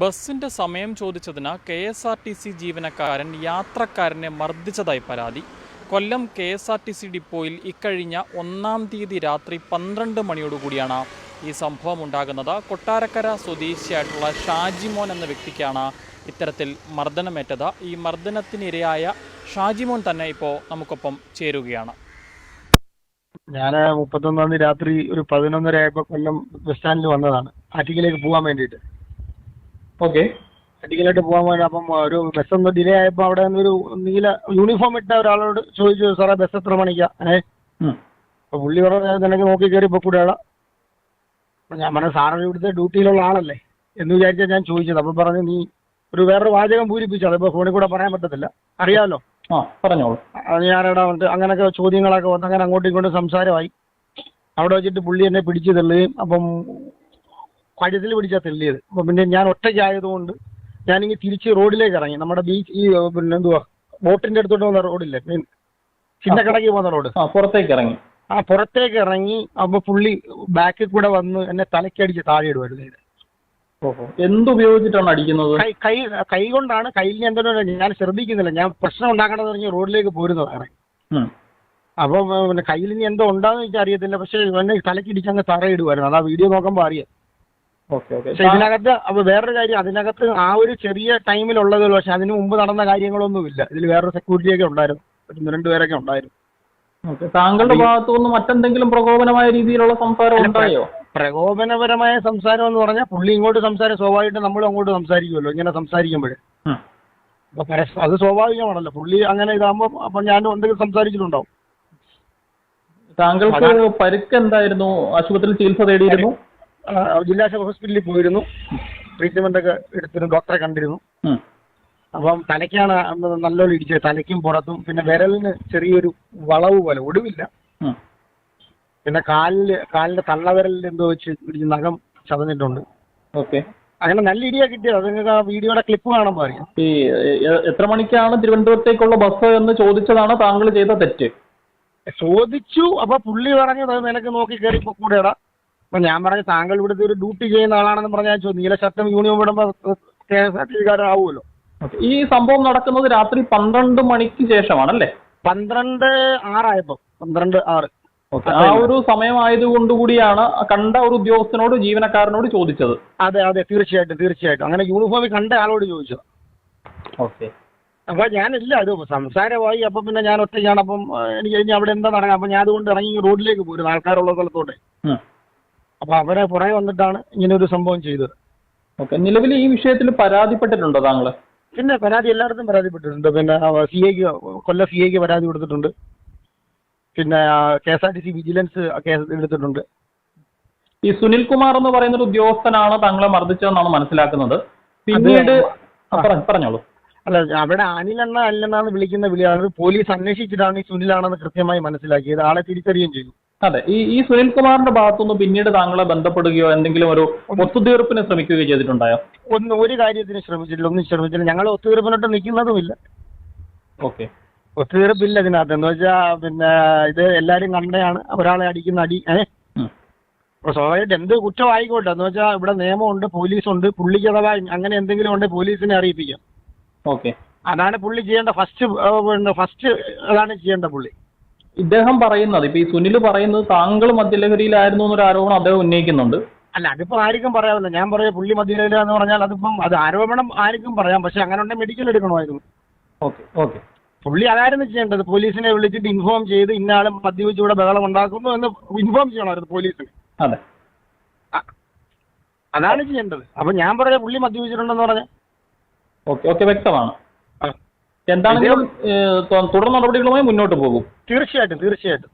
ബസിന്റെ സമയം ചോദിച്ചതിന് K S R T C ജീവനക്കാരൻ യാത്രക്കാരനെ മർദ്ദിച്ചതായി പരാതി. Kollam K S R T C ഡിപ്പോയിൽ ഇക്കഴിഞ്ഞ ഒന്നാം തീയതി രാത്രി പന്ത്രണ്ട് മണിയോടുകൂടിയാണ് ഈ സംഭവം ഉണ്ടാകുന്നത്. കൊട്ടാരക്കര സ്വദേശിയായിട്ടുള്ള ഷാജിമോൻ എന്ന വ്യക്തിക്കാണ് ഇത്തരത്തിൽ മർദ്ദനമേറ്റത്. ഈ മർദ്ദനത്തിനിരയായ ഷാജിമോൻ തന്നെ ഇപ്പോൾ നമുക്കൊപ്പം ചേരുകയാണ്. ഞാൻ മുപ്പത്തൊന്നാം തീയതി രാത്രി ഒരു പതിനൊന്നര ആയപ്പോൾ കൊല്ലം ബസ് സ്റ്റാൻഡിൽ വന്നതാണ്. ആറ്റിക്കലേക്ക് പോകാൻ വേണ്ടിയിട്ട്. ഓക്കെ ആറ്റിങ്ങിലോട്ട് പോകാൻ വേണ്ടി അപ്പം ഒരു ബസ് ഒന്ന് ഡിലേ ആയപ്പോൾ അവിടെ ഒരു നീല യൂണിഫോം ഇട്ട ഒരാളോട് ചോദിച്ചു സാറേ ബസ് എത്ര മണിക്കാ? ഏ? അപ്പൊ പുള്ളി പറഞ്ഞു നിനക്ക് നോക്കി കയറി പൊക്കൂടാ അപ്പം ഞാൻ പറഞ്ഞു സാറ് ഇവിടുത്തെ ഡ്യൂട്ടിയിലുള്ള ആളല്ലേ? എന്ന് വിചാരിച്ചാൽ ഞാൻ ചോദിച്ചത്. അപ്പം പറഞ്ഞു നീ ഒരു വേറൊരു വാചകം പൂരിപ്പിച്ചു? അതിപ്പോൾ ഫോണിൽ കൂടെ പറയാൻ പറ്റത്തില്ല. അറിയാമല്ലോ ആ പറഞ്ഞോളൂ. ഞാനിവിടെ വന്നിട്ട് അങ്ങനെയൊക്കെ ചോദ്യങ്ങളൊക്കെ വന്ന് അങ്ങനെ അങ്ങോട്ടും ഇങ്ങോട്ടും സംസാരമായി. അവിടെ വെച്ചിട്ട് പുള്ളി എന്നെ പിടിച്ചു തള്ളുകയും അപ്പം കഴുത്തിൽ പിടിച്ചാൽ തെള്ളിയത്. അപ്പൊ പിന്നെ ഞാൻ ഒറ്റയ്ക്കായതുകൊണ്ട് ഞാനിങ്ങനെ തിരിച്ച് റോഡിലേക്ക് ഇറങ്ങി. നമ്മുടെ ബീച്ച് ഈ പിന്നെ എന്തുവാ ബോട്ടിന്റെ അടുത്തോട്ട് പോകുന്ന റോഡില്ലേ മീൻ ചിന്നക്കടയ്ക്ക് പോകുന്ന റോഡ്. പുറത്തേക്ക് ഇറങ്ങി. ആ പുറത്തേക്ക് ഇറങ്ങി അപ്പൊ പുള്ളി ബാക്കിൽ കൂടെ വന്ന് എന്നെ തലക്കടിച്ച് താഴെ ഇടുവായിരുന്നു എന്തുപയോഗിച്ചിട്ടാണ് അടിക്കുന്നത്? കൈ കൈ കൊണ്ടാണ് കയ്യിൽ ഞാൻ എന്തോ ഞാൻ ശ്രദ്ധിക്കുന്നില്ല. ഞാൻ പ്രശ്നം ഉണ്ടാക്കണമെന്ന് പറഞ്ഞ് റോഡിലേക്ക് പോരുന്നതാണ് അപ്പൊ പിന്നെ കയ്യിൽ ഇനി എന്തോ ഉണ്ടാന്ന് എനിക്ക് അറിയത്തില്ല പക്ഷെ എന്നെ തലക്കിടിച്ച് അങ്ങ് തറയിടുമായിരുന്നു അതാ വീഡിയോ നോക്കുമ്പോൾ അറിയാം. പക്ഷെ ഇതിനകത്ത് അപ്പൊ വേറൊരു കാര്യം അതിനകത്ത് ആ ഒരു ചെറിയ ടൈമിലുള്ളത് പക്ഷെ അതിന് മുമ്പ് നടന്ന കാര്യങ്ങളൊന്നുമില്ല. ഇതിൽ വേറൊരു സെക്യൂരിറ്റി ഒക്കെ ഉണ്ടായിരുന്നു. ഒന്ന് രണ്ട് പേരൊക്കെ ഉണ്ടായിരുന്നു. താങ്കളുടെ ഭാഗത്തു നിന്ന് മറ്റെന്തെങ്കിലും പ്രകോപനമായ രീതിയിലുള്ള സംസാരം ഉണ്ടായോ? പ്രകോപനപരമായ സംസാരം എന്ന് പറഞ്ഞാൽ പുള്ളി ഇങ്ങോട്ട് സംസാരം സ്വാഭാവികമായിട്ട് നമ്മൾ അങ്ങോട്ട് സംസാരിക്കുമല്ലോ ഇങ്ങനെ സംസാരിക്കുമ്പോഴേ. അപ്പൊ പരസ്പരം അത് സ്വാഭാവികമാണല്ലോ. പുള്ളി അങ്ങനെ ഇതാകുമ്പോൾ അപ്പൊ ഞാൻ എന്തെങ്കിലും സംസാരിച്ചിട്ടുണ്ടാവും. താങ്കൾക്ക് പരുക്ക് എന്തായിരുന്നു? ആശുപത്രിയിൽ ചികിത്സ തേടിയിരുന്നു? ജില്ലാ ഹോസ്പിറ്റലിൽ പോയിരുന്നു. ട്രീറ്റ്മെന്റ് ഒക്കെ എടുത്തിരുന്നു. ഡോക്ടറെ കണ്ടിരുന്നു. അപ്പം തലയ്ക്കാണ് നല്ലോണം ഇടിച്ചത്. തലയ്ക്കും പുറത്തും. പിന്നെ വിരലിന് ചെറിയൊരു വളവ് പോലെ ഒടുവില്ല. പിന്നെ കാലിൽ കാലിന്റെ തള്ളവിരലിൽ എന്തോ വെച്ച് ഇടിച്ച് നഖം ചതഞ്ഞിട്ടുണ്ട്. ഓക്കെ. അങ്ങനെ നല്ല ഇടിയാ കിട്ടിയത്. അത് നിങ്ങൾക്ക് ആ വീഡിയോയുടെ ക്ലിപ്പ് കാണുമ്പോൾ അറിയാം. ഈ എത്ര മണിക്കാണ് തിരുവനന്തപുരത്തേക്കുള്ള ബസ് എന്ന് ചോദിച്ചതാണ് താങ്കൾ ചെയ്ത തെറ്റ്? ചോദിച്ചു അപ്പൊ പുള്ളി പറഞ്ഞത് അത് നിനക്ക് നോക്കി കയറി കൂടെടാ അപ്പൊ ഞാൻ പറഞ്ഞ താങ്കൾ ഇവിടുത്തെ ഒരു ഡ്യൂട്ടി ചെയ്യുന്ന ആളാണെന്ന് പറഞ്ഞാൽ നീല ഷർട്ടും യൂണിഫോം ഇടുമ്പോ കെ എസ് ആർ ടി ഈ സംഭവം നടക്കുന്നത് രാത്രി പന്ത്രണ്ട് മണിക്ക് ശേഷമാണല്ലേ? പന്ത്രണ്ട് ആറായപ്പോ. പന്ത്രണ്ട് ആറ്. ആ ഒരു സമയമായതുകൊണ്ട് കൂടിയാണ് കണ്ട ഒരു ഉദ്യോഗസ്ഥനോട് ജീവനക്കാരനോട് ചോദിച്ചത്. അതെ അതെ. തീർച്ചയായിട്ടും തീർച്ചയായിട്ടും. അങ്ങനെ യൂണിഫോമിൽ കണ്ട ആളോട് ചോദിച്ചു ഓക്കെ. അപ്പൊ ഞാനില്ല അത് സംസാരമായി. അപ്പൊ പിന്നെ ഞാൻ ഒറ്റയ്ക്കാണ്. അപ്പം എനിക്ക് അവിടെ എന്താ നടക്കുക അപ്പൊ ഞാൻ അതുകൊണ്ട് ഇറങ്ങി റോഡിലേക്ക് പോരുന്നു ആൾക്കാരുള്ള സ്ഥലത്തോട്ട്. അപ്പൊ അവരെ പുറകെ വന്നിട്ടാണ് ഇങ്ങനെ ഒരു സംഭവം ചെയ്തത്. ഓക്കെ. നിലവിൽ ഈ വിഷയത്തിൽ പരാതിപ്പെട്ടിട്ടുണ്ടോ താങ്കൾ പിന്നെ പരാതി എല്ലായിടത്തും പരാതിപ്പെട്ടിട്ടുണ്ട്. പിന്നെ സി ഐക്ക് കൊല്ല സി ഐക്ക് പരാതി കൊടുത്തിട്ടുണ്ട്. പിന്നെ K S R T C vigilance case എടുത്തിട്ടുണ്ട്. ഈ സുനിൽ കുമാർ എന്ന് പറയുന്ന ഒരു ഉദ്യോഗസ്ഥനാണ് താങ്കളെ മർദ്ദിച്ചതെന്നാണ് മനസ്സിലാക്കുന്നത്. പിന്നീട് പറഞ്ഞോളൂ. അല്ല അവിടെ അനിലെണ്ണ അല്ലെന്നാണ് വിളിക്കുന്ന വിളി. അത് പോലീസ് അന്വേഷിച്ചിട്ടാണ് ഈ സുനിലാണെന്ന് കൃത്യമായി മനസ്സിലാക്കിയത്. ആളെ തിരിച്ചറിയുകയും ചെയ്തു. അതെ. ഈ ഈ സുനിൽ കുമാറിന്റെ ഭാഗത്തുനിന്ന് പിന്നീട് താങ്കളെ ബന്ധപ്പെടുകയോ എന്തെങ്കിലും ഒരു ഒത്തുതീർപ്പിന് ശ്രമിക്കുകയോ ചെയ്തിട്ടുണ്ടായോ? ഒന്ന് ഒരു കാര്യത്തിന് ശ്രമിച്ചിട്ടില്ല ഒന്നും ശ്രമിച്ചില്ല ഞങ്ങൾ ഒത്തുതീർപ്പിനോട്ട് നിൽക്കുന്നതുമില്ല. ഓക്കെ. ഒത്തുതീർപ്പില്ല ഇതിനകത്ത്. എന്ന് വെച്ചാൽ പിന്നെ ഇത് എല്ലാരും കണ്ടയാണ്. ഒരാളെ അടിക്കുന്ന അടി ഏഹ് അപ്പോൾ സ്വാഭാവികമായിട്ട് എന്ത് കുറ്റം ആയിക്കോട്ടെ എന്ന് വെച്ചാൽ ഇവിടെ നിയമമുണ്ട് പോലീസുണ്ട് പുള്ളിക്ക് അഥവാ അങ്ങനെ എന്തെങ്കിലും ഉണ്ടെങ്കിൽ പോലീസിനെ അറിയിപ്പിക്കാം. ഓക്കെ. അതാണ് പുള്ളി ചെയ്യേണ്ട ഫസ്റ്റ് ഫസ്റ്റ് അതാണ് ചെയ്യേണ്ട പുള്ളി. ഇദ്ദേഹം പറയുന്നത് ഇപ്പൊ ഈ സുനിൽ പറയുന്നത് താങ്കൾ മദ്യലഹരിയിലായിരുന്നു എന്നൊരു ആരോപണം അദ്ദേഹം ഉന്നയിക്കുന്നുണ്ട്. അല്ല അതിപ്പോ ആർക്കും പറയാമല്ലോ ഞാൻ പറയാം പുള്ളി മദ്യലഹരി എന്ന് പറഞ്ഞാൽ അതിപ്പം അത് ആരോപണം ആർക്കും പറയാം. പക്ഷെ അങ്ങനെ ഉണ്ടെങ്കിൽ മെഡിക്കൽ എടുക്കണമായിരുന്നു. Okay okay. പുള്ളി അതായിരുന്നു ചെയ്യേണ്ടത്. പോലീസിനെ വിളിച്ചിട്ട് ഇൻഫോം ചെയ്ത് ഇന്നാളും മദ്യപിച്ച് ഇവിടെ ബഹളം ഉണ്ടാക്കുന്നു എന്ന് ഇൻഫോം ചെയ്യണമായിരുന്നു പോലീസിന് അതെ. അതാണ് ചെയ്യേണ്ടത്. അപ്പൊ ഞാൻ പറയാം പുള്ളി മദ്യപിച്ചിട്ടുണ്ടെന്ന് പറഞ്ഞ ഓക്കെ ഓക്കെ വ്യക്തമാണ്. എന്താണെങ്കിലും തുടർ നടപടികളുമായി മുന്നോട്ട് പോകും. തീർച്ചയായിട്ടും തീർച്ചയായിട്ടും.